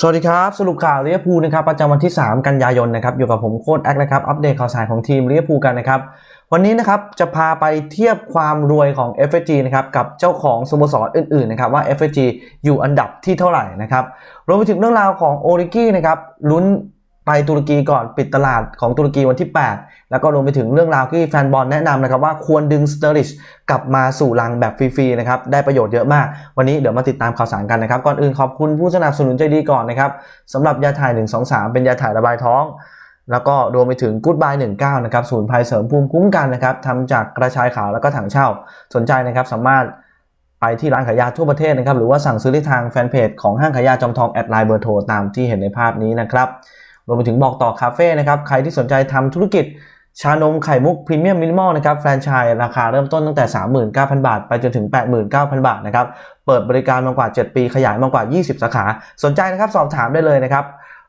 สวัสดีครับ สรุปข่าวลิเลียพูนะครับประจำวันที่ 3 กันยายนนะครับอยู่กับผมโค้ดแอคนะครับอัปเดตข่าวสารของทีมลิเลียพูกันนะครับวันนี้นะครับจะพาไปเทียบความรวยของ FG นะครับกับเจ้าของสโมสรอื่นๆนะครับว่า FG อยู่อันดับที่เท่าไหร่นะครับรวมไปถึงเรื่องราวของโอริกี้นะครับลุ้น ไปตุรกีก่อนปิดตลาดของตุรกีวันที่ 8 แล้วก็รวมไปถึงเรื่องราวที่แฟนบอลแนะนำนะครับว่าควรดึงสเตอริชกลับมาสู่รังแบบฟรีๆนะครับได้ประโยชน์เยอะมาก วันนี้เดี๋ยวมาติดตามข่าวสารกันนะครับ ก่อนอื่นขอบคุณผู้สนับสนุนใจดีก่อนนะครับสำหรับยาถ่าย 123 เป็นยาถ่ายระบายท้อง แล้วก็รวมไปถึงกู๊ดบาย19นะครับศูนย์ภัยเสริมภูมิคุ้มกันนะครับทำจากกระชายขาวแล้วก็ถังเช่า สนใจนะครับสามารถไปที่ร้านขายยาทั่วประเทศนะครับหรือว่าสั่งซื้อได้ทางแฟนเพจของห้างขายยาจอมทองแอดไลน์เบอร์โทรตามที่เห็นในภาพนี้นะครับ รวมไปถึงบอกต่อคาเฟ่นะครับ ใครที่สนใจทำธุรกิจชานมไข่มุกพรีเมียมมินิมอลนะครับแฟรนไชส์ราคาเริ่มต้นตั้งแต่ 39,000 บาท ไปจนถึง 89,000 บาทนะครับ เปิดบริการมากว่า 7 ปีขยายมากกว่า 20 สาขา สนใจนะครับสอบถามได้เลยนะครับ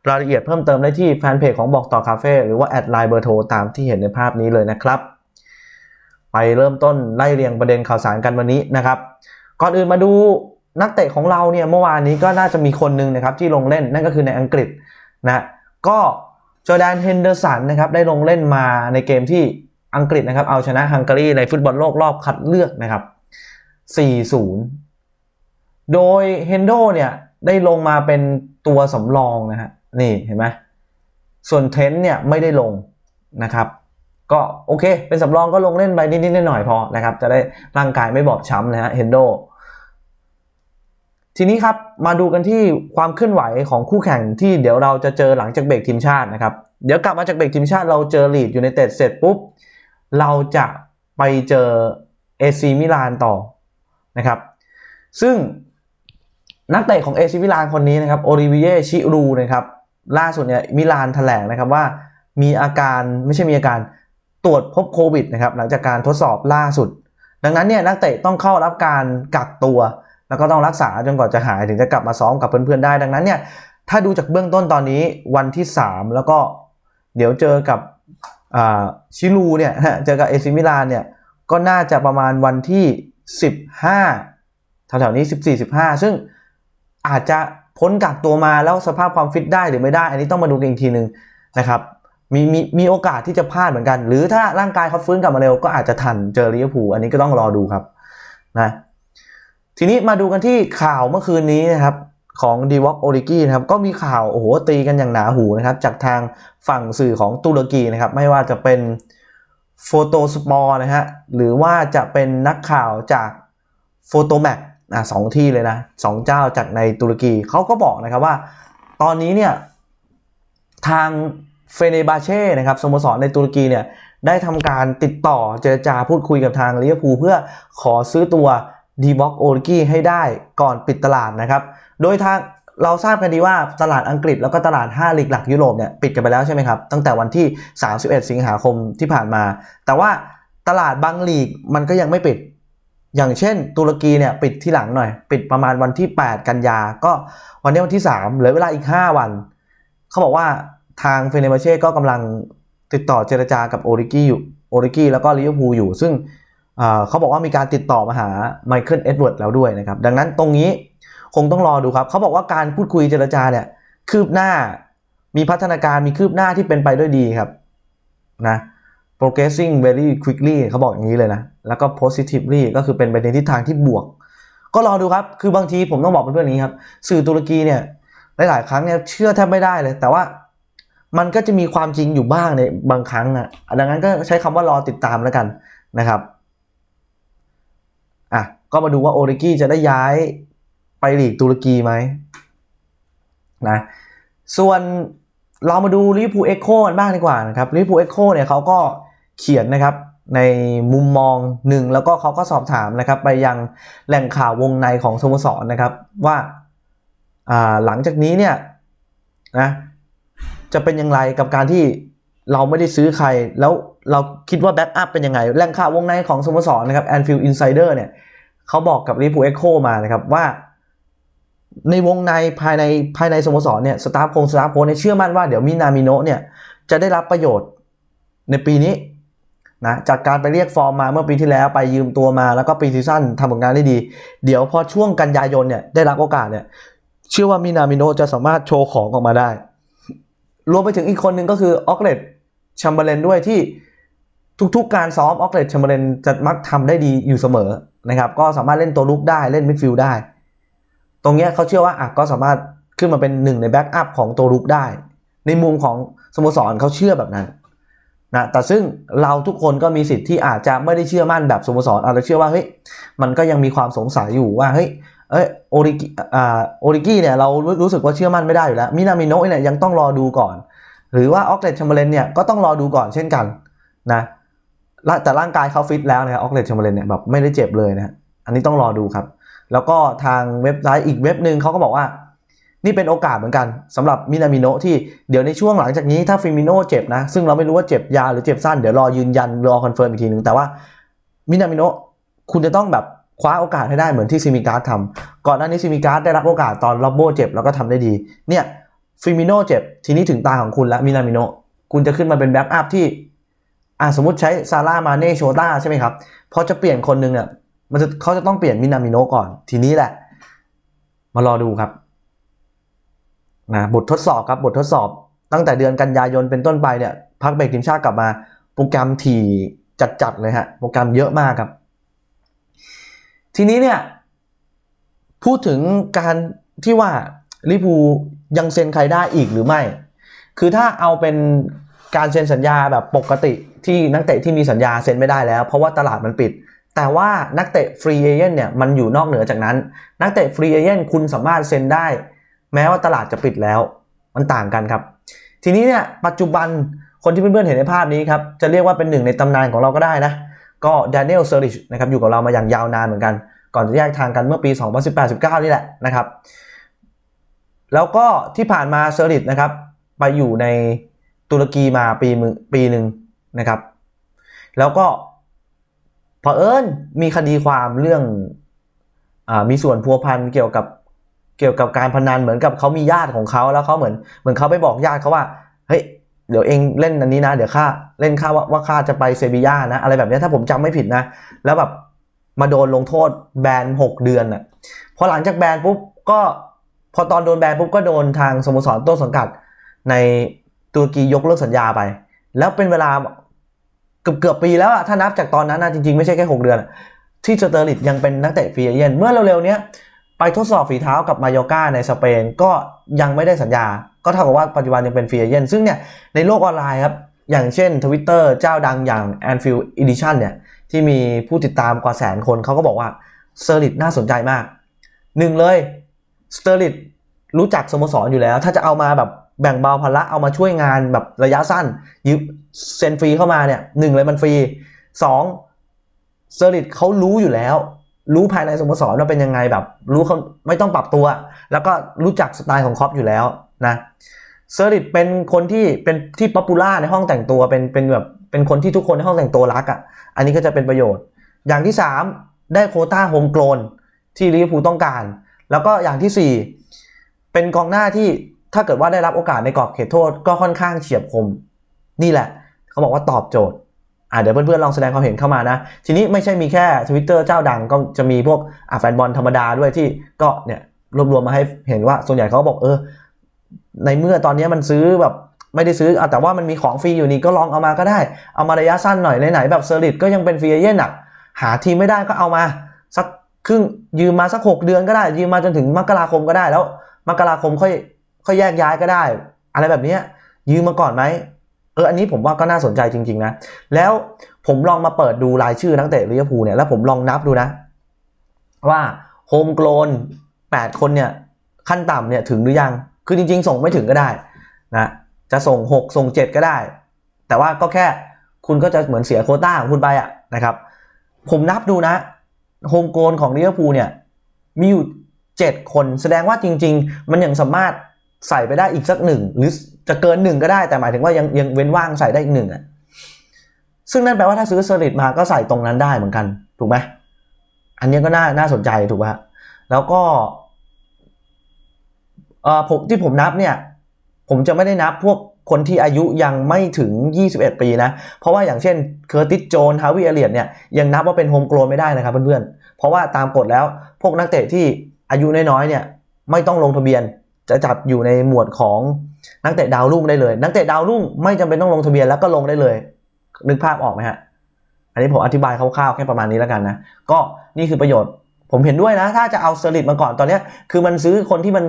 รายละเอียดเพิ่มเติมได้ที่แฟนเพจของบอกต่อคาเฟ่หรือว่าแอดไลน์เบอร์โทรตามที่เห็นในภาพนี้เลยนะครับ ไปเริ่มต้นไล่เรียงประเด็นข่าวสารกันวันนี้นะครับ ก่อนอื่นมาดูนักเตะของเราเนี่ยเมื่อวานนี้ก็น่าจะมีคนหนึ่งนะครับที่ลงเล่นนั่นก็คือในอังกฤษนะ ก็จอแดนเฮนเดอร์สันนะครับได้ลงเล่นมาในเกมที่อังกฤษนะครับเอาชนะฮังการีในฟุตบอลโลกรอบคัดเลือกนะครับ 4-0 โดยเฮนโดเนี่ยได้ลงมาเป็นตัวสำรองนะฮะนี่เห็นไหมส่วนเทนเนี่ยไม่ได้ลงนะครับ ก็โอเค เป็นสำรองก็ลงเล่นไปนิดๆหน่อยๆพอนะครับ จะได้ร่างกายไม่บอบช้ำนะฮะเฮนโด ทีนี้ครับมาดูกันที่ความเคลื่อนไหวของคู่แข่งที่เดี๋ยวเราจะเจอหลังจากเบรกทีมชาตินะครับ เดี๋ยวกลับมาจากเบรกทีมชาติเราเจอลีดอยูไนเตดเสร็จปุ๊บ เราจะไปเจอเอซีมิลานต่อนะครับ ซึ่งนักเตะของเอซีมิลานคนนี้นะครับโอริเวียชิรูนะครับล่าสุดเนี่ยมิลานแถลงนะครับว่ามีอาการไม่ใช่มีอาการตรวจพบโควิดนะครับหลังจากการทดสอบล่าสุด ดังนั้นเนี่ยนักเตะต้องเข้ารับการกักตัว แล้วก็ต้องรักษาจนกว่าจะหายถึงจะกลับมาซ้อมกับเพื่อนๆได้ดังนั้นเนี่ยถ้าดูจากเบื้องต้นตอนนี้วันที่ 3 แล้วก็เดี๋ยวเจอกับชิลูเนี่ยเจอกับเอซิมิลานเนี่ยก็น่าจะประมาณวันที่ 15แถวๆนี้ 14-15 ซึ่งอาจจะพ้นกักตัวมาแล้วสภาพความฟิตได้หรือไม่ได้ อันนี้ต้องมาดูกันอีกทีหนึ่งนะครับมีมีมีโอกาสที่จะพลาดเหมือนกัน หรือถ้าร่างกายเขาฟื้นกลับมาเร็วก็อาจจะทันเจอลิเวอร์พูลอันนี้ก็ต้องรอดูครับนะ ทีนี้มาดูกันที่ข่าวเมื่อคืนนี้นะครับของดีวอกโอริกีนะครับก็มีข่าวโอ้โหตีกันอย่างหนาหูนะครับจากทางฝั่งสื่อของตุรกีนะครับไม่ว่าจะเป็นโฟโตสปอร์นะฮะหรือว่าจะเป็นนักข่าวจากโฟโตแมกอะสองที่เลยนะสองเจ้าจากในตุรกีเขาก็บอกนะครับว่า ตอนนี้เนี่ยทางเฟเนบาเช่นะครับสโมสรในตุรกีเนี่ยได้ทำการติดต่อเจรจาพูดคุยกับทางลิเวอร์พูลเพื่อขอซื้อตัว ดีบ็อกโอริกี้ให้ได้ก่อนปิดตลาดนะครับ โดยทางเราทราบกันดีว่าตลาดอังกฤษแล้วก็ตลาด 5 ลีกหลักยุโรปเนี่ยปิดกันไปแล้วใช่ไหมครับ ตั้งแต่วันที่ 31 สิงหาคมที่ผ่านมา แต่ว่าตลาดบางลีกมันก็ยังไม่ปิด อย่างเช่น ตุรกีเนี่ยปิดที่หลังหน่อย ปิดประมาณวันที่ 8 กันยา ก็วันนี้วันที่ 3 เหลือเวลาอีก 5 วัน เขาบอกว่าทางเฟเนบาเช่ก็กำลังติดต่อเจรจากับโอริกี้อยู่โอริกี้แล้วก็ลิเวอร์พูลอยู่ ซึ่ง เขาบอกว่ามีการติดต่อมาหาไมเคิลเอ็ดเวิร์ดแล้วด้วยนะครับ ดังนั้นตรงนี้คงต้องรอดูครับ เขาบอกว่าการพูดคุยเจรจาเนี่ย คืบหน้ามีพัฒนาการมีคืบหน้าที่เป็นไปด้วยดีครับนะ progressing very quickly เขาบอกอย่างนี้เลยนะ แล้วก็ positively ก็คือเป็นไปในทิศทางที่บวก ก็รอดูครับ คือบางทีผมต้องบอกเพื่อนๆนี้ครับ สื่อตุรกีเนี่ย หลาย ๆ ครั้งเนี่ยเชื่อแทบไม่ได้เลย แต่ว่ามันก็จะมีความจริงอยู่บ้างในบางครั้งอะดังนั้นก็ใช้คำว่ารอติดตามแล้วกันนะครับ ก็มาดูว่าโอริกี้จะได้ย้ายไปลีกตุรกีไหมนะส่วนเรามาดูลิเวอร์พูลเอ็กโคกันบ้างดีกว่านะครับลิเวอร์พูลเอ็กโคเนี่ยเขาก็เขียนนะครับในมุมมองหนึ่งแล้วก็เขาก็สอบถามนะครับ ไปยังแหล่งข่าววงในของสโมสรนะครับว่าหลังจากนี้เนี่ยนะจะเป็นอย่างไรกับการที่เราไม่ได้ซื้อใคร แล้วเราคิดว่าแบ็กอัพเป็นยังไง แหล่งข่าววงในของสโมสรนะครับแอนฟิลด์อินไซเดอร์เนี่ย เขาบอกกับลิเวอร์พูลเอ็กโคมานะครับว่า ในวงในภายในภายในสโมสรเนี่ยสตาฟโคงสตาฟโค้ชเนี่ยเชื่อมั่นว่าเดี๋ยวมินามิโนะเนี่ยจะได้รับประโยชน์ในปีนี้นะจากการไปเรียกฟอร์มมาเมื่อปีที่แล้วไปยืมตัวมาแล้วก็ปีซีซั่นทำผลงานได้ดี เดี๋ยวพอช่วงกันยายนเนี่ยได้รับโอกาสเนี่ยเชื่อว่ามินามิโนะจะสามารถโชว์ของออกมาได้ รวมไปถึงอีกคนหนึ่งก็คือออกเลตชัมเบอร์เลนด้วยที่ทุกๆการซ้อมออกเลตชัมเบอร์เลนจะมักทำได้ดีอยู่เสมอ นะครับก็สามารถเล่นตัวลุกได้เล่นมิดฟิลด์ได้ ตรงเนี้ยเขาเชื่อว่าอะก็สามารถขึ้นมาเป็นหนึ่งในแบ็กอัพของตัวลุกได้ ในมุมของสโมสรเขาเชื่อแบบนั้นนะแต่ซึ่งเราทุกคนก็มีสิทธิ์ที่อาจจะไม่ได้เชื่อมั่นแบบสโมสรอาจจะเชื่อว่าเฮ้ยมันก็ยังมีความสงสัยอยู่ว่าเฮ้ยเอ้ยโอริกิอ่าโอริกี้เนี่ยเรารู้รู้สึกว่าเชื่อมั่นไม่ได้อยู่แล้วมินามิโนะเนี่ยยังต้องรอดูก่อน หรือว่าออกเลตชัมเบอร์เลนเนี่ยก็ต้องรอดูก่อนเช่นกันนะ แต่ร่างกายเขาฟิตแล้วนะครับออกเลตชมเบอร์เลนเนี่ยแบบไม่ได้เจ็บเลยนะอันนี้ต้องรอดูครับ แล้วก็ทางเว็บไซต์อีกเว็บหนึ่งเขาก็บอกว่า นี่เป็นโอกาสเหมือนกันสำหรับมินามิโนที่เดี๋ยวในช่วงหลังจากนี้ถ้าฟิมิโนเจ็บนะ ซึ่งเราไม่รู้ว่าเจ็บยาหรือเจ็บสั้นเดี๋ยวรอยืนยันรอคอนเฟิร์มอีกทีหนึ่งแต่ว่ามินามิโนคุณจะต้องแบบคว้าโอกาสให้ได้เหมือนที่ซิมิการ์ดทำก่อนหน้านี้ซิมิการ์ดได้รับโอกาสตอนล็อบโบเจ็บแล้วก็ทำได้ดี เนี่ยฟิมิโนเจ็บทีนี้ถึงตาของคุณแล้วมินามิโนคุณจะขึ้นมาเป็นแบ็กอัพที่ อ่าสมมติใช้ซาร่ามาเน่โชต้าใช่ไหมครับพอจะเปลี่ยนคนหนึ่งเนี่ยมันจะเขาจะต้องเปลี่ยนมินามิโนก่อน ทีนี้แหละ มารอดูครับนะบททดสอบครับบททดสอบตั้งแต่เดือนกันยายนเป็นต้นไปเนี่ยพักเบรกทีมชาติกลับมา โปรแกรมถี่จัดๆเลยฮะโปรแกรมเยอะมากครับ ทีนี้เนี่ย พูดถึงการที่ว่าลิปูยังเซ็นใครได้อีกหรือไม่ คือถ้าเอาเป็น การเซ็นสัญญาแบบปกติที่นักเตะที่มีสัญญาเซ็นไม่ได้แล้ว เพราะว่าตลาดมันปิด แต่ว่านักเตะฟรีเอเจนเนี่ยมันอยู่นอกเหนือจากนั้น นักเตะฟรีเอเจนคุณสามารถเซ็นได้ แม้ว่าตลาดจะปิดแล้ว มันต่างกันครับ ทีนี้เนี่ยปัจจุบันคนที่เพื่อนๆเห็นในภาพนี้ครับจะเรียกว่าเป็นหนึ่งในตำนานของเราก็ได้นะก็ด a น i e l เซอร์ริชนะครับอยู่กับเรามาอย่างยาวนานเหมือนกัน ก่อนจะแยกทางกันเมื่อปี 2018-19 นี่แหละนะครับ แล้วก็ที่ผ่านมาเซอร์ริชนะครับไปอยู่ใน ตุรกีมาปีมึงปีหนึ่งนะครับ แล้วก็เผอิญมีคดีความเรื่องอมีส่วนพัวพันเกี่ยวกับเกี่ยวกับการพนันเหมือนกับเขามีญาติของเขาแล้วเขาเหมือนเหมือนเขาไปบอกญาติเขาว่าเฮ้ยเดี๋ยวเองเล่นอันนี้นะ เดี๋ยวข้าเล่นข้าว่าว่าข้าจะไปเซบีย่านะ อะไรแบบนี้ถ้าผมจำไม่ผิดนะ แล้วแบบมาโดนลงโทษแบนหกเดือนอะพอหลังจากแบนปุ๊บก็พอตอนโดนแบนปุ๊บก็โดนทางสโมสรต้นสังกัดใน ตุรกียกเลิกสัญญาไป แล้วเป็นเวลาเกือบเกือบปีแล้วอะถ้านับจากตอนนั้นนะจริงๆ ไม่ใช่แค่ 6 เดือน ที่สเตอร์ลิตยังเป็นนักเตะฟรีเอเจนเมื่อเร็วๆนี้ไปทดสอบฝีเท้ากับมายอร์กาในสเปนก็ยังไม่ได้สัญญา ก็เท่ากับว่าปัจจุบันยังเป็นฟรีเอเจนซึ่งเนี่ยในโลกออนไลน์ครับ อย่างเช่น Twitter เจ้าดังอย่าง Anfield Edition เนี่ยที่มีผู้ติดตามกว่าแสนคนเขาก็บอกว่าสเตอร์ลิตน่าสนใจมากหนึ่งเลยสเตอร์ลิตรู้จักสโมสรอยู่แล้ว ถ้าจะเอามาแบบ แบ่งเบาภาระเอามาช่วยงานแบบระยะสั้นยืมเซ็นฟรีเข้ามาเนี่ยหนึ่งเลยมันฟรีสองเซอร์ลิตเขารู้อยู่แล้ว รู้ภายในสโมสรว่าเป็นยังไงแบบ รู้เขาไม่ต้องปรับตัว แล้วก็รู้จักสไตล์ของครอปอยู่แล้วนะเซอร์ลิตเป็นคนที่เป็นที่ป๊อปปูล่าในห้องแต่งตัวเป็นเป็นแบบเป็นคนที่ทุกคนในห้องแต่งตัวรักอะ่ะ อันนี้ก็จะเป็นประโยชน์ อย่างที่ 3 ได้โคต้าโฮมโกลนที่ลิเวอร์พูลต้องการ แล้วก็อย่างทีสี่4 เป็นกองหน้าที่ ถ้าเกิดว่าได้รับโอกาสในกรอบเขตโทษก็ค่อนข้างเฉียบคม นี่แหละ เขาบอกว่าตอบโจทย์อ่าเดี๋ยวเพื่อนๆลองแสดงความเห็นเข้ามานะ ทีนี้ไม่ใช่มีแค่ Twitter เจ้าดังก็จะมีพวกอ่าแฟนบอลธรรมดาด้วยที่ก็เนี่ยรวบรวมมาให้เห็นว่าส่วนใหญ่เขาบอกเออ ในเมื่อตอนนี้มันซื้อแบบไม่ได้ซื้อแต่ว่ามันมีของฟรีอยู่นี่ก็ลองเอามาก็ได้ เอามาระยะสั้นหน่อยไหนๆแบบเซอร์ลิตก็ยังเป็นฟรีเอเจนอะ หาทีไม่ได้ก็เอามา สักครึ่งยืมมาสักหกเดือนก็ได้ ยืมมาจนถึงมกราคมก็ได้แล้ว มกราคมค่อย ค่อยแยกย้ายก็ได้ อะไรแบบนี้ยืมมาก่อนไหมเอออันนี้ผมว่าก็น่าสนใจจริง ๆ นะ แล้วผมลองมาเปิดดูรายชื่อนักเตะลิเวอร์พูลเนี่ยแล้วผมลองนับดูนะ ว่าโฮมโกลน 8 คนเนี่ย ขั้นต่ำเนี่ยถึงหรือยัง คือจริง ๆ ส่งไม่ถึงก็ได้นะจะส่ง 6 ส่ง 7 ก็ได้ แต่ว่าก็แค่คุณก็จะเหมือนเสียโคต้าของคุณไปอะนะครับ ผมนับดูนะโฮมโกลนของลิเวอร์พูลเนี่ยมีอยู่ 7 คนแสดงว่าจริง ๆ มันยังสามารถ ใส่ไปได้อีกสักหนึ่งหรือจะเกินหนึ่งก็ได้แต่หมายถึงว่ายังยังเว้นว่างใส่ได้อีกหนึ่งอะซึ่งนั่นแปลว่าถ้าซื้อเซอร์ลิตมาก็ใส่ตรงนั้นได้เหมือนกันถูกไหมอันนี้ก็น่าน่าสนใจถูกป่ะแล้วก็เอ่อผมที่ผมนับเนี่ย ผมจะไม่ได้นับพวกคนที่อายุยังไม่ถึง 21 ปีนะ เพราะว่าอย่างเช่นเคอร์ติสโจนฮาวิเอเลียตเนี่ยยังนับว่าเป็นโฮมโกลไม่ได้นะครับเพื่อนๆ เพราะว่าตามกฎแล้วพวกนักเตะที่อายุน้อยๆเนี่ยไม่ต้องลงทะเบียน จะจัดอยู่ในหมวดของนักเตะดาวรุ่งได้เลย นักเตะดาวรุ่งไม่จำเป็นต้องลงทะเบียนแล้วก็ลงได้เลย นึกภาพออกไหมฮะ อันนี้ผมอธิบายคร่าวๆแค่ประมาณนี้แล้วกันนะ ก็นี่คือประโยชน์ ผมเห็นด้วยนะ ถ้าจะเอาสเตอร์ลิตมาก่อนตอนนี้คือมันซื้อคนที่มัน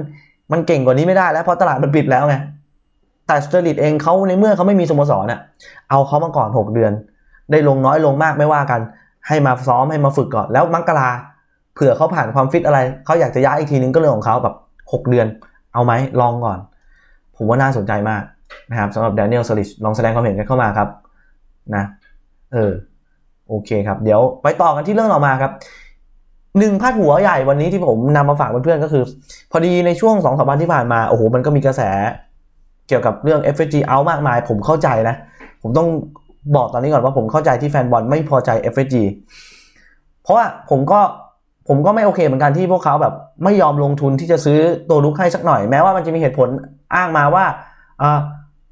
มันเก่งกว่านี้ไม่ได้แล้วเพราะตลาดมันปิดแล้วไง แต่สเตอร์ลิตเองเขาในเมื่อเขาไม่มีสโมสรน่ะ เอาเขามาก่อน 6 เดือน ได้ลงน้อยลงมากไม่ว่ากัน ให้มาซ้อมให้มาฝึกก่อน แล้วมังกราเผื่อเขาผ่านความฟิตอะไรเขาอยากจะย้ายอีกทีนึงก็เรื่องของเขาแบบ 6 เดือน เอาไหมลองก่อน ผมว่าน่าสนใจมากนะครับสำหรับแดเนียลสลิชลองแสดงความเห็นกันเข้ามาครับนะเออโอเคครับ เดี๋ยวไปต่อกันที่เรื่องต่อมาครับหนึ่งพาดหัวใหญ่วันนี้ที่ผมนำมาฝากเพื่อนๆก็คือ พอดีในช่วงสองสามวันที่ผ่านมาโอ้โหมันก็มีกระแสเกี่ยวกับเรื่อง FG out มากมาย ผมเข้าใจนะ ผมต้องบอกตอนนี้ก่อนว่าผมเข้าใจที่แฟนบอลไม่พอใจ FG เพราะว่าผมก็ ผมก็ไม่โอเคเหมือนกันที่พวกเขาแบบไม่ยอมลงทุนที่จะซื้อตัวลุกให้สักหน่อยแม้ว่ามันจะมีเหตุผลอ้างมาว่าอ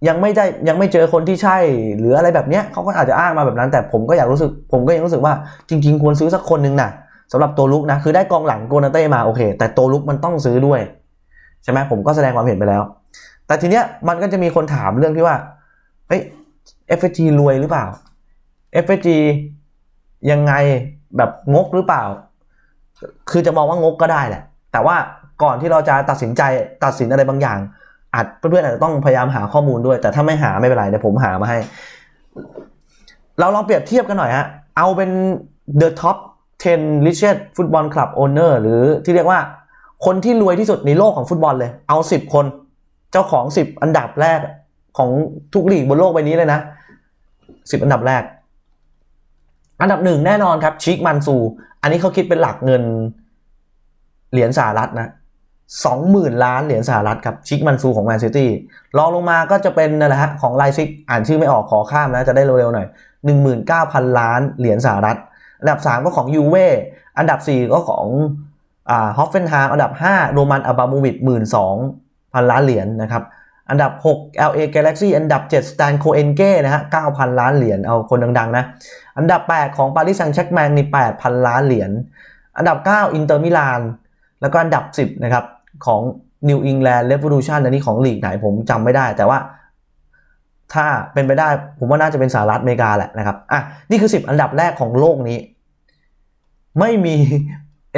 ยังไม่ได้ยังไม่เจอคนที่ใช่หรืออะไรแบบเนี้ยเขาก็อาจจะอ้างมาแบบนั้น แต่ผมก็อยากรู้สึก ผมก็ยังรู้สึกว่าจริง ๆ ควรซื้อสักคนหนึงนะสำหรับตัวลุกนะคือได้กองหลังโกนาเต้มาโอเค แต่ตัวลุกมันต้องซื้อด้วยใช่ไหมผมก็แสดงความเห็นไปแล้ว แต่ทีเนี้ยมันก็จะมีคนถามเรื่องที่ว่าเฮ้ย FG รวยหรือเปล่า FG ยังไงแบบงกหรือเปล่า คือจะมองว่างกก็ได้แหละ แต่ว่าก่อนที่เราจะตัดสินใจตัดสินอะไรบางอย่างอาจเพื่อนๆอาจจะต้องพยายามหาข้อมูลด้วย แต่ถ้าไม่หาไม่เป็นไรเดี๋ยวผมหามาให้ เราลองเปรียบเทียบกันหน่อยฮะเอาเป็น the top 10 richest football club owner หรือที่เรียกว่าคนที่รวยที่สุดในโลกของฟุตบอลเลย เอา 10 คน เจ้าของ 10 อันดับแรกของทุกลีกบนโลกใบนี้เลยนะ 10 อันดับแรก อันดับหนึ่งแน่นอนครับชิคมันซู อันนี้เขาคิดเป็นหลักเงินเหรียญสหรัฐนะสองหมื่นล้านเหรียญสหรัฐครับชิคมันซูของแมนซิตี้รองลงมาก็จะเป็นนั่นแหละฮะของไลซิกอ่านชื่อไม่ออกขอข้ามนะ จะได้เร็วๆหน่อยหนึ่งหมื่นเก้าพันล้านเหรียญสหรัฐ อันดับสามก็ของยูเว่อันดับสี่ก็ของอ่าฮอฟเฟนไฮม์อันดับห้าโรมันอับาโมวิชหมื่นสองพันล้านเหรียญนะครับ อันดับ 6 LA Galaxy อันดับ 7 Stan k o e n k e นะฮะ 9,000 ล้านเหรียญ เอาคนดังๆนะ อันดับ 8 ของ Paris Saint-Germain นี่ 8,000 ล้านเหรียญ อันดับ 9 Inter Milan แล้วก็อันดับ 10 นะครับ ของ New England Revolution อันนี้ของลีกไหนผมจำไม่ได้ แต่ว่าถ้าเป็นไปได้ผมว่าน่าจะเป็นสหรัฐอเมริกาแหละนะครับ อะ นี่คือ 10 อันดับแรกของโลกนี้ ไม่มี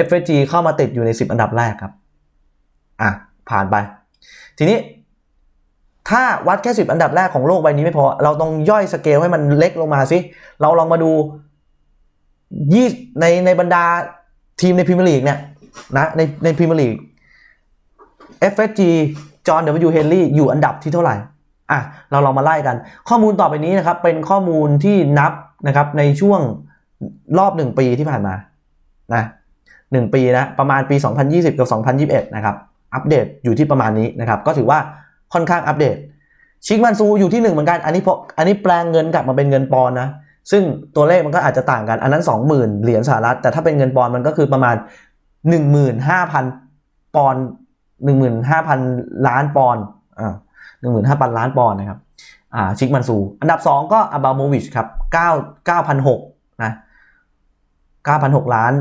FG เข้ามาติดอยู่ใน 10 อันดับแรกครับ อะ ผ่านไป ทีนี้ ถ้าวัดแค่ 10 อันดับแรกของโลกใบนี้ไม่พอ เราต้องย่อยสเกลให้มันเล็กลงมาสิ เราลองมาดูยี่ในในบรรดาทีมในพรีเมียร์ลีกเนี่ยนะในในพรีเมียร์ลีก FSG จอห์น W. เฮนรี่อยู่อันดับที่เท่าไหร่ อะ เราลองมาไล่กัน ข้อมูลต่อไปนี้นะครับ เป็นข้อมูลที่นับนะครับในช่วงรอบ 1 ปีที่ผ่านมา นะ1ปีนะ ประมาณปี 2020 กับ 2021 นะครับ อัปเดตอยู่ที่ประมาณนี้นะครับ ก็ถือว่า ค่อนข้างอัปเดต ชิคมันซูอยู่ที่ 1 เหมือนกัน อันนี้พออันนี้แปลงเงินกลับมาเป็นเงินปอนนะ ซึ่งตัวเลขมันก็อาจจะต่างกัน อันนั้น 20,000 เหรียญสหรัฐ แต่ถ้าเป็นเงินปอนมันก็คือประมาณ 15,000 ปอน 15,000 ล้านปอนด์อ่า15,000 ล้านปอนนะครับ อ่า ชิคมันซู อันดับ 2 ก็อับราโมวิชครับ9 9,600นะ9,600 ล้าน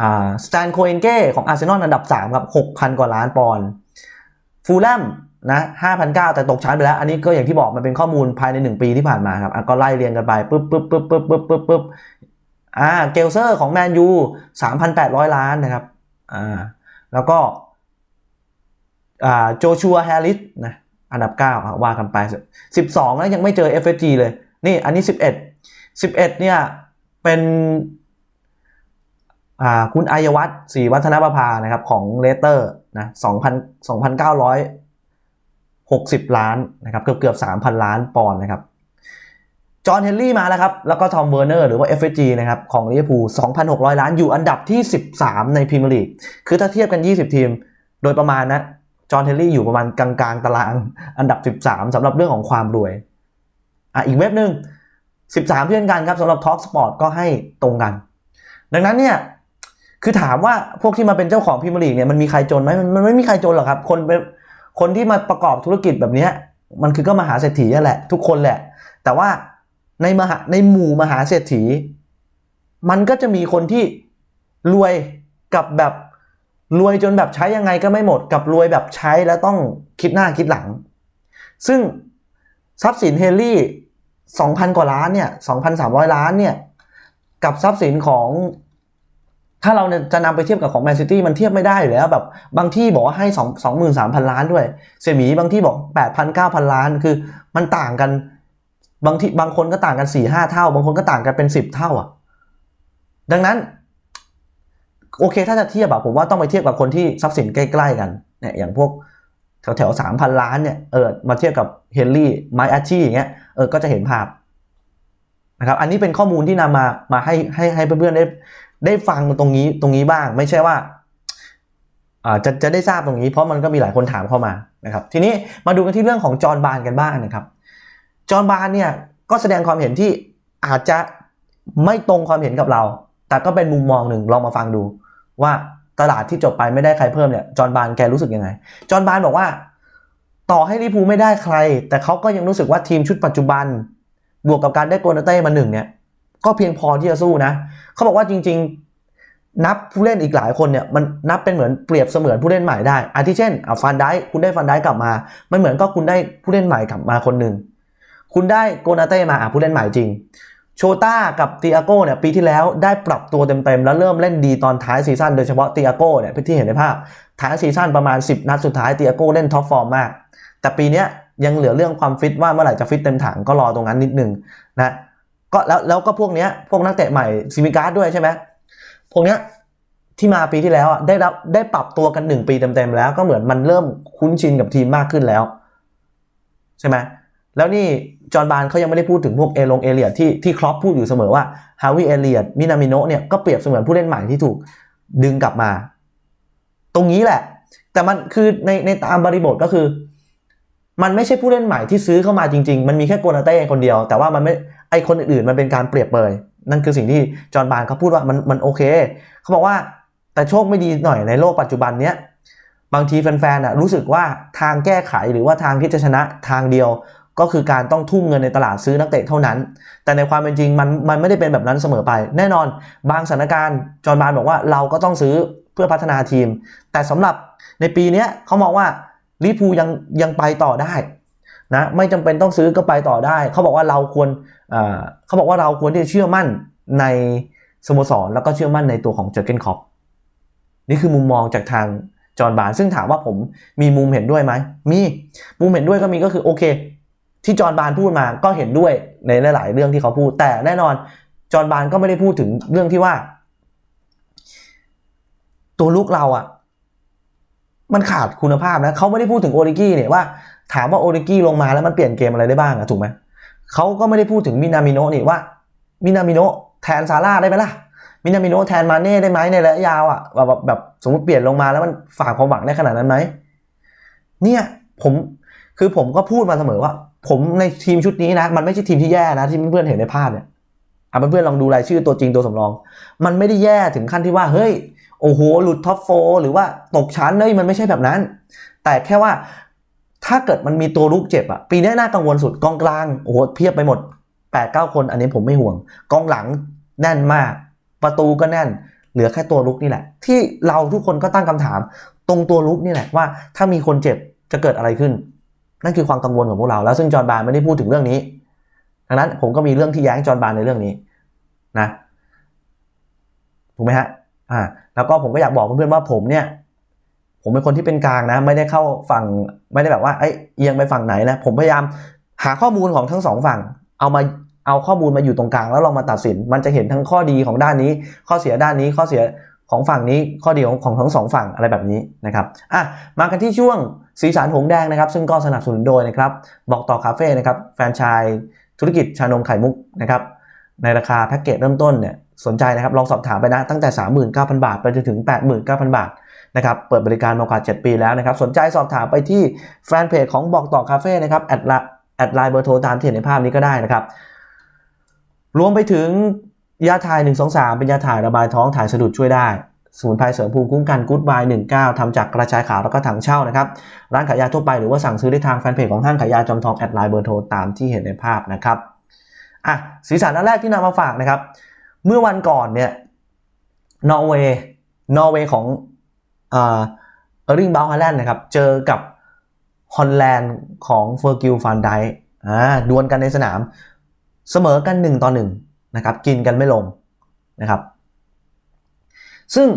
อ่าสแตนโคเอนเก้ของอาร์เซนอลอันดับ 3 ครับ 6,000 กว่าล้านปอนด์ฟูลแลม นะ5,900แต่ตกชั้นไปแล้ว อันนี้ก็อย่างที่บอกมันเป็นข้อมูลภายใน 1 ปีที่ผ่านมาครับอะก็ไล่เรียงกันไปปึ๊บปึ๊บปึ๊บปึ๊บปึ๊บปึ๊บปึ๊บอ่าเกลเซอร์ของแมนยู3,800ล้านนะครับอ่าแล้วก็อ่าโจชัวแฮร์ริสนะอันดับ9อะว่ากันไป12แล้วยังไม่เจอ FSG เอจเลย นี่อันนี้11 11เอ็ดเนี่ยเป็นอ่าคุณอายวัฒน์ศรีวัฒนประภานะครับของเลสเตอร์นะ2,000 60 ล้านนะครับเกือบเกือบ3,000 ล้านปอนด์นะครับจอห์นเฮนรี่มาแล้วครับ แล้วก็ทอมเวอร์เนอร์หรือว่า FSG นะครับของลิเวอร์พูล2,600 ล้านอยู่อันดับที่ 13 ในพรีเมียร์ลีก คือถ้าเทียบกัน 20 ทีม โดยประมาณนะ จอห์นเฮนรี่อยู่ประมาณกลางๆ ตาราง อันดับ 13สำหรับเรื่องของความรวย อะอีกเว็บหนึ่ง 13เช่อนกันครับสำหรับ Talk Sport ก็ให้ตรงกัน ดังนั้นเนี่ย คือถามว่าพวกที่มาเป็นเจ้าของพรีเมียร์ลีกเนี่ยมันมีใครจนไหมมันมันไม่มีใครจนหรอกครับ คนเป็น คนที่มาประกอบธุรกิจแบบนี้มันคือก็มหาเศรษฐีนั่แหละ ทุกคนแหละ แต่ว่าในมหาในหมู่มหาเศรษฐี มันก็จะมีคนที่รวยกับแบบรวยจนแบบใช้ยังไงก็ไม่หมดกับรวยแบบใช้แล้วต้องคิดหน้าคิดหลัง ซึ่งทรัพย์สินเฮนรี่ 2,000 กว่าล้านเนี่ย 2,300 ล้านเนี่ย กับทรัพย์สินของ ถ้าเราเจะนำไปเทียบกับของแมนซิตี้มันเทียบไม่ได้อยู่แล้วแบบบางที่บอกว่าให้2 23,000 ล้านด้วยเซมีบางที่บอก 8,000 9,000 ล้าน คือมันต่างกัน บางที่บางคนก็ต่างกัน 4-5 เท่า บางคนก็ต่างกันเป็น 10 เท่าอะ ดังนั้น โอเคถ้าจะเทียบอะผมว่าต้องไปเทียบกับคนที่ทรัพย์สินใกล้ๆกันเนี่ยอย่างพวกแถวแถวสามพันล้านเนี่ยเออมาเทียบกับเฮนรี่ไมอาชีอย่างเงี้ยเออก็จะเห็นภาพนะครับอันนี้เป็นข้อมูลที่นำมามาให้ให้ให้เพื่อนๆได้ ได้ฟังตรงนี้ตรงนี้บ้าง ไม่ใช่ว่าจะจะได้ทราบตรงนี้เพราะมันก็มีหลายคนถามเข้ามานะครับทีนี้มาดูกันที่เรื่องของจอร์นบานกันบ้างนะครับจอร์นบานเนี่ยก็แสดงความเห็นที่อาจจะไม่ตรงความเห็นกับเรา แต่ก็เป็นมุมมองหนึ่งลองมาฟังดูว่าตลาดที่จบไปไม่ได้ใครเพิ่มเนี่ยจอร์นบานแกรู้สึกยังไง จอร์นบานบอกว่า ต่อให้ลิพูไม่ได้ใคร แต่เขาก็ยังรู้สึกว่าทีมชุดปัจจุบัน บวกกับการได้โกนเต้มาหนึ่งเนี่ย ก็เพียงพอที่จะสู้นะเขาบอกว่าจริง ๆ นับผู้เล่นอีกหลายคนเนี่ยมันนับเป็นเหมือนเปรียบเสมือนผู้เล่นใหม่ได้อาทิเช่นฟันได้คุณได้ฟันได้กลับมา มันเหมือนก็คุณได้ผู้เล่นใหม่กลับมาคนหนึ่งคุณได้โกนาเต้มาอะผู้เล่นใหม่จริงโชต้ากับติอาโก้เนี่ยปีที่แล้วได้ปรับตัวเต็มๆ แล้วเริ่มเล่นดีตอนท้ายซีซั่นโดยเฉพาะติอาโก้เนี่ยที่เห็นในภาพ ท้ายซีซั่นประมาณ 10 นัดสุดท้ายติอาโก้เล่นท็อปฟอร์มมาก แต่ปีนี้ยังเหลือเรื่องความฟิตว่าเมื่อไหร่จะฟิตเต็มถังก็รอตรงนั้นนิดนึงนะ ก็แล้วแล้วก็พวกเนี้ยพวกนักเตะใหม่ซิมิการ์ดด้วยใช่ไหมพวกเนี้ยที่มาปีที่แล้วอะได้รับได้ปรับตัวกัน1ปีเต็มๆแล้วก็เหมือนมันเริ่มคุ้นชินกับทีมมากขึ้นแล้ว ใช่ไหมแล้วนี่จอร์นบานเขายังไม่ได้พูดถึงพวกเอลงเอเลียดที่ที่ครอปพูดอยู่เสมอว่าฮาวิเอเลียดมินามิโนเนี่ยก็เปรียบเสมือนผู้เล่นใหม่ที่ถูกดึงกลับมา ตรงนี้แหละ แต่มันคือในในตามบริบทก็คือ มันไม่ใช่ผู้เล่นใหม่ที่ซื้อเข้ามาจริง ๆ มันมีแค่โกนาเต้คนเดียว แต่ว่ามันไม่ ไอคนอื่นๆมันเป็นการเปรียบเปยนั่นคือสิ่งที่จอร์นบานเขาพูดว่ามันมันโอเค เขาบอกว่าแต่โชคไม่ดีหน่อยในโลกปัจจุบันเนี้ยบางทีแฟนๆอะรู้สึกว่าทางแก้ไขหรือว่าทางที่จะชนะทางเดียว ก็คือการต้องทุ่มเงินในตลาดซื้อนักเตะเท่านั้น แต่ในความเป็นจริงมันมันไม่ได้เป็นแบบนั้นเสมอไป แน่นอนบางสถานการณ์จอร์นบานบอกว่าเราก็ต้องซื้อเพื่อพัฒนาทีม แต่สำหรับในปีนี้เขามองว่าลิปูยังยังไปต่อได้ นะไม่จำเป็นต้องซื้อก็ไปต่อได้ เขาบอกว่าเราควรเขาบอกว่าเราควรที่จะเชื่อมั่นในสโมสรแล้วก็เชื่อมั่นในตัวของเจอร์เกนคอปนี่คือมุมมองจากทางจอร์นบานซึ่งถามว่าผมมีมุมเห็นด้วยไหมมีมุมเห็นด้วยก็มีก็คือโอเค ที่จอร์นบานพูดมาก็เห็นด้วยในหลาย ๆ เรื่องที่เขาพูด แต่แน่นอนจอร์นบานก็ไม่ได้พูดถึงเรื่องที่ว่า ตัวลูกเราอะ มันขาดคุณภาพนะเขาไม่ได้พูดถึงโอริกี้เนี่ยว่าถามว่าโอริกี้ลงมาแล้วมันเปลี่ยนเกมอะไรได้บ้างอะถูกไหมเขาก็ไม่ได้พูดถึงมินามิโนะนี่ว่ามินามิโนะแทนซาร่าได้ไหมล่ะมินามิโนะแทนมาเน่ได้ไหมในระยะยาวอะ่ะแบบแบบสมมติเปลี่ยนลงมาแล้วมันฝากความหวังได้ขนาดนั้นไหมเนี่ยผมคือผมก็พูดมาเสมอว่า ผมในทีมชุดนี้นะ มันไม่ใช่ทีมที่แย่นะที่เพื่อนเห็นในภาพเนี่ยอะเพื่อนๆลองดูรายชื่อตัวจริงตัวสำรอง มันไม่ได้แย่ถึงขั้นที่ว่าเฮ้ย โอ้โหหลุดท็อปโฟหรือว่าตกชั้นเฮ้ยมันไม่ใช่แบบนั้น แต่แค่ว่าถ้าเกิดมันมีตัวลุกเจ็บอะปีนี้น่ากังวลสุดกองกลางโอ้โหเพียบไปหมด8ปดเคน อันนี้ผมไม่ห่วง กองหลังแน่นมาก ประตูก็แน่น เหลือแค่ตัวลุกนี่แหละ ที่เราทุกคนก็ตั้งคำถาม ตรงตัวลุกนี่แหละว่า ถ้ามีคนเจ็บจะเกิดอะไรขึ้น นั่นคือความกังวลของพวกเราแล้วซึ่งจอร์นบานไม่ได้พูดถึงเรื่องนี้ดังนั้นผมก็มีเรื่องที่แย้งจอร์นบานในเรื่องนี้นะถูกไหมฮะอ่า แล้วก็ผมก็อยากบอกเพื่อนๆว่าผมเนี่ย ผมเป็นคนที่เป็นกลางนะ ไม่ได้เข้าฝั่งไม่ได้แบบว่าเอ้ยเอียงไปฝั่งไหนนะ ผมพยายามหาข้อมูลของทั้งสองฝั่ง เอามาเอาข้อมูลมาอยู่ตรงกลางแล้วลองมาตัดสิน มันจะเห็นทั้งข้อดีของด้านนี้ ข้อเสียด้านนี้ ข้อเสียของฝั่งนี้ ข้อดีของของทั้งสองฝั่งอะไรแบบนี้นะครับ อะ มากันที่ช่วงสีสันหงแดงนะครับ ซึ่งก็สนับสนุนโดยนะครับ บอกต่อคาเฟ่นะครับ แฟรนไชส์ธุรกิจชานมไข่มุกนะครับ ในราคาแพ็กเกจเริ่มต้นเนี่ย สนใจนะครับลองสอบถามไปนะตั้งแต่ 39,000 บาท ไปจนถึง 89,000 บาทนะครับเปิดบริการมากว่า 7 ปีแล้วนะครับสนใจสอบถามไปที่แฟนเพจของบอกต่อคาเฟ่นะครับแอดไลน์แอดไลน์เบอร์โทรตามที่เห็นในภาพนี้ก็ได้นะครับรวมไปถึงยาถ่าย 123 เป็นยาถ่ายระบายท้องถ่ายสะดุดช่วยได้สมุนไพรเสริมภูมิคุ้มกันกู๊ดบาย19ทำจากกระชายขาวแล้วก็ถังเช่านะครับร้านขายยาทั่วไปหรือว่าสั่งซื้อได้ทางแฟนเพจของห้างขายยาจอมทองแอดไลน์เบอร์โทรตามที่เห็นในภาพนะครับอะสีสันอันแรกที่นำมาฝากนะครับ เมื่อวันก่อนเนี่ยนอร์เวย์นอร์เวย์ของเออริงบาฮาแลนด์นะครับ เจอกับฮอลแลนด์ของเฟอร์กิลฟานไดอ่าดวลกันในสนาม เสมอกันหนึ่งต่อหนึ่งนะครับ กินกันไม่ลงนะครับ ซึ่ง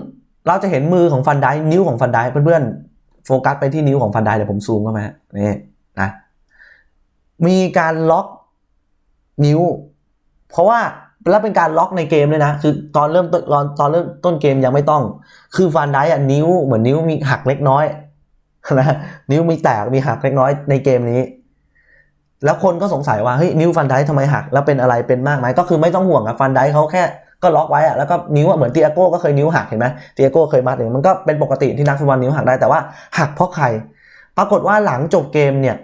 เราจะเห็นมือของฟันไดนิ้วของฟันไดเพื่อนๆ โฟกัสไปที่นิ้วของฟันไดเดี๋ยวผมซูมเข้ามานี่นะมีการล็อกนิ้ว เพราะว่า แล้วเป็นการล็อกในเกมเลยนะ คือตอนเริ่มต้นตอนตอนเริ่มต้นเกมยังไม่ต้อง คือฟันได้อะนิ้วเหมือนนิ้วมีหักเล็กน้อยนะนิ้วมีแตกมีหักเล็กน้อยในเกมนี้ แล้วคนก็สงสัยว่าเฮ้ยนิ้วฟันได้ทำไมหักแล้วเป็นอะไรเป็นมากไหมก็คือไม่ต้องห่วงอะฟันได้เขาแค่ก็ล็อกไว้อะแล้วก็นิ้วเหมือนเตียโก้ก็เคยนิ้วหักเห็นไหมเตียโก้เคยมัดอย่างมันก็เป็นปกติที่นักฟุตบอลนิ้วหักได้แต่ว่าหักเพราะใคร ปรากฏว่าหลังจบเกมเนี่ย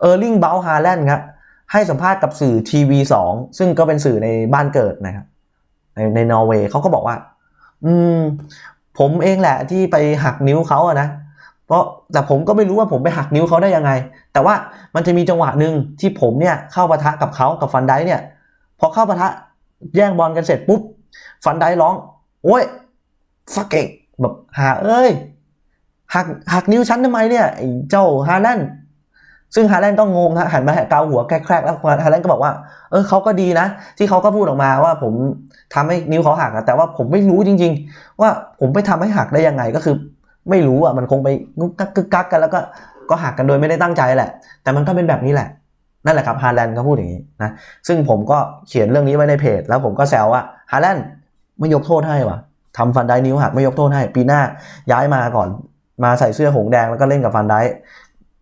เออร์ลิงเบลฮาแลนด์ครับ ให้สัมภาษณ์กับสื่อทีวีสองซึ่งก็เป็นสื่อในบ้านเกิดนะครับในในนอร์เวย์เขาก็บอกว่า อืม ผมเองแหละที่ไปหักนิ้วเขาอะนะเพราะแต่ผมก็ไม่รู้ว่าผมไปหักนิ้วเขาได้ยังไง แต่ว่ามันจะมีจังหวะหนึ่งที่ผมเนี่ยเข้าปะทะกับเขากับฟันไดเนี่ย พอเข้าปะทะแย่งบอลกันเสร็จปุ๊บ ฟันไดร้อง โอ้ยฟักเก่งแบบหาเอ้ยหักหักนิ้วฉันทำไมเนี่ยไอ้เจ้าฮาแลน ซึ่งฮาแลนด์ก็งงฮะหันมาเกาหัวแกรกๆแล้วฮาแลนด์ก็บอกว่า เออเขาก็ดีนะ ที่เขาก็พูดออกมาว่าผมทำให้นิ้วเขาหักอะแต่ว่าผมไม่รู้จริง ๆ ว่าผมไปทำให้หักได้ยังไงก็คือ ไม่รู้อะมันคงไปงุกกักกึกกักกันแล้วก็ก็หักกันโดยไม่ได้ตั้งใจแหละ แต่มันก็เป็นแบบนี้แหละ นั่นแหละครับฮาแลนด์ก็พูดอย่างนี้นะซึ่งผมก็เขียนเรื่องนี้ไว้ในเพจ แล้วผมก็แซวว่าฮาแลนด์ไม่ยกโทษให้วะทำฟันได้นิ้วหักไม่ยกโทษให้ปีหน้าย้ายมาก่อนมาใส่เสื้อหงแดงแล้วก็เล่นกับฟันได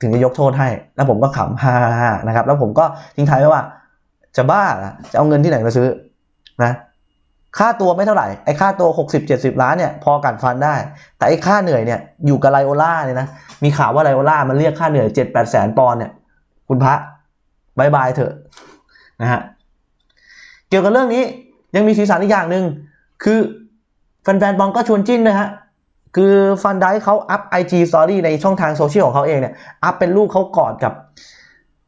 ถึงจะยกโทษให้ แล้วผมก็ขำฮ่าฮ่านะครับ แล้วผมก็ทิ้งท้ายไว้ว่า จะบ้าจะเอาเงินที่ไหนมาซื้อนะค่าตัวไม่เท่าไหร่ ไอ้ค่าตัว 60 70 ล้านเนี่ยพอกัดฟันได้ แต่ไอ้ค่าเหนื่อยเนี่ยอยู่กับไลโอล่าเนี่ยนะ มีข่าวว่าไลโอล่ามันเรียกค่าเหนื่อย 7 8แสนปอนเนี่ย คุณพระบายบายเถอะนะฮะ เกี่ยวกับเรื่องนี้ยังมีสีสันอีกอย่างหนึ่งคือแฟนๆบอลก็ชวนจิ้นเลยฮะ คือฟันไดเขาอัพ IG Story ในช่องทางโซเชียลของเขาเองเนี่ย อัพเป็นรูปเขากอดกับ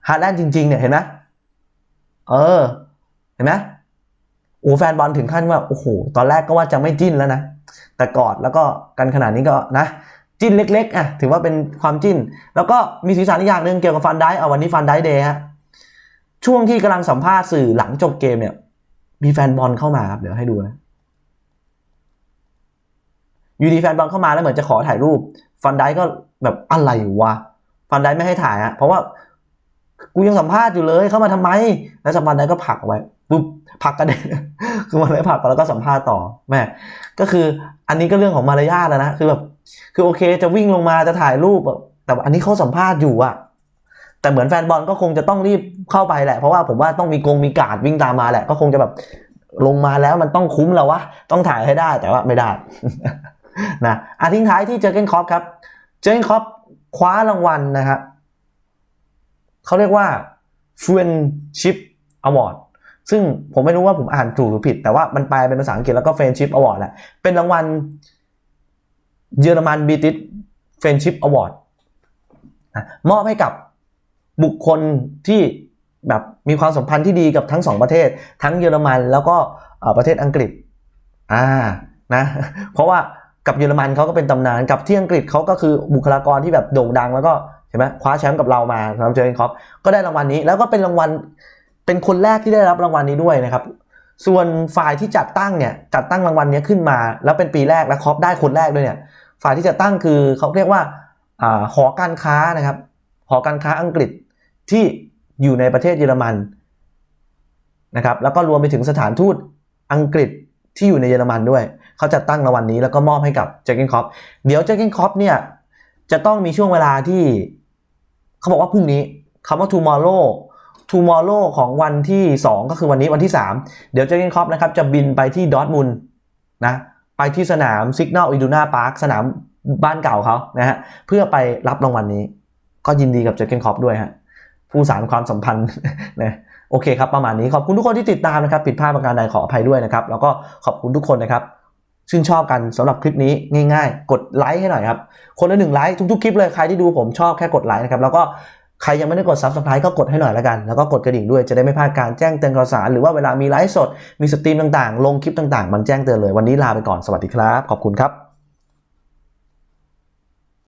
ฮาร์แลนด์จริง ๆ เนี่ยเห็นไหมเออ เห็นไหมโอ้แฟนบอลถึงขั้นว่าโอ้โหตอนแรกก็ว่าจะไม่จิ้นแล้วนะ แต่กอดแล้วก็กันขนาดนี้ก็นะจิ้นเล็กๆอะถือว่าเป็นความจิ้น แล้วก็มีสีสันอีกอย่างหนึ่งเกี่ยวกับฟันได้เอาวันนี้ฟันได้เดย์ฮะช่วงที่กำลังสัมภาษณ์สื่อหลังจบเกมเนี่ย มีแฟนบอลเข้ามาครับเดี๋ยวให้ดูนะ ยู่ดีแฟนบอลเข้ามาแล้วเหมือนจะขอถ่ายรูป ฟันได้ก็แบบอะไรวะ ฟันได้ไม่ให้ถ่ายอะเพราะว่ากูยังสัมภาษณ์อยู่เลยเข้ามาทำไม แล้วสัมภาษณ์ได้ก็ผลักไว้ปุ๊บผลักกันเด็นคือมันเลยผลักกันแล้วก็สัมภาษณ์ต่อแม่ก็คืออันนี้ก็เรื่องของมารยาทแล้วนะคือแบบคือโอเคจะวิ่งลงมาจะถ่ายรูปแต่อันนี้เขาสัมภาษณ์อยู่อะแต่เหมือนแฟนบอลก็คงจะต้องรีบเข้าไปแหละ เพราะว่าผมว่าต้องมีกงมีกาดวิ่งตามมาแหละ ก็คงจะแบบลงมาแล้วมันต้องคุ้มแล้ววะต้องถ่ายให้ได้แต่ว่าไม่ได้ นะอาทิ้งท้ายที่เจอเกนคอปครับ เจอเกนคอปคว้ารางวัลนะครับเขาเรียกว่า Friendship Award ซึ่งผมไม่รู้ว่าผมอ่านถูกหรือผิด แต่ว่ามันแปลเป็นภาษาอังกฤษแล้วก็ Friendship Award แหละเป็นรางวัลเยอรมันบีติส Friendship Award มอบให้กับบุคคลที่แบบมีความสัมพันธ์ที่ดีกับทั้งสองประเทศ ทั้งเยอรมันแล้วก็ประเทศอังกฤษอ่านะเพราะว่า กับเยอรมันเขาก็เป็นตำนานกับที่อังกฤษเขาก็คือบุคลากรที่แบบโด่งดังแล้วก็เห็นไหมคว้าแชมป์กับเรามาสำหรับเจอร์เกนคอปก็ได้รางวัลนี้ แล้วก็เป็นรางวัลเป็นคนแรกที่ได้รับรางวัลนี้ด้วยนะครับ ส่วนฝ่ายที่จัดตั้งเนี่ยจัดตั้งรางวัลนี้ขึ้นมา แล้วเป็นปีแรกแล้วคอปได้คนแรกด้วยเนี่ย ฝ่ายที่จัดตั้งคือเขาเรียกว่าอ่าหอการค้านะครับหอการค้าอังกฤษที่อยู่ในประเทศเยอรมันนะครับแล้วก็รวมไปถึงสถานทูตอังกฤษที่อยู่ในเยอรมันด้วย เขาจะตั้งรางวัลนนี้แล้วก็มอบให้กับเจคเกนคอปเดี๋ยวเจคเกนคอปเนี่ยจะต้องมีช่วงเวลาที่เขาบอกว่าพรุ่งนี้คำว่า tomorrow tomorrow ของวันที่ 2 ก็คือวันนี้วันที่ 3 เดี๋ยวเจคเกนคอปนะครับจะบินไปที่ดอร์ทมุนนะไปที่สนามซิกน a ลอิดูนาพาร์คสนามบ้านเก่าเขานะฮะเพื่อไปรับรางวัลนนี้ ก็ยินดีกับเจคเกนคอปด้วยฮะผู้สารความสัมพันธ์นะโอเคครับ ประมาณนี้ขอบคุณทุกคนที่ติดตามนะครับ ผิดพลาดประการใดขออภัยด้วยนะครับ แล้วก็ขอบคุณทุกคนนะครับ ชื่นชอบกันสำหรับคลิปนี้ง่ายๆ กดไลค์ให้หน่อยครับ คนละหนึ่งไลค์ทุกๆคลิปเลยใครที่ดูผมชอบแค่กดไลค์นะครับแล้วก็ใครยังไม่ได้กด subscribe ก็กดให้หน่อยละกัน แล้วก็กดกระดิ่งด้วยจะได้ไม่พลาดการแจ้งเตือนข่าวสาร หรือว่าเวลามีไลฟ์สดมีสตรีมต่างๆ ลงคลิปต่างๆ มันแจ้งเตือนเลยวันนี้ลาไปก่อนสวัสดีครับ ขอบคุณครับ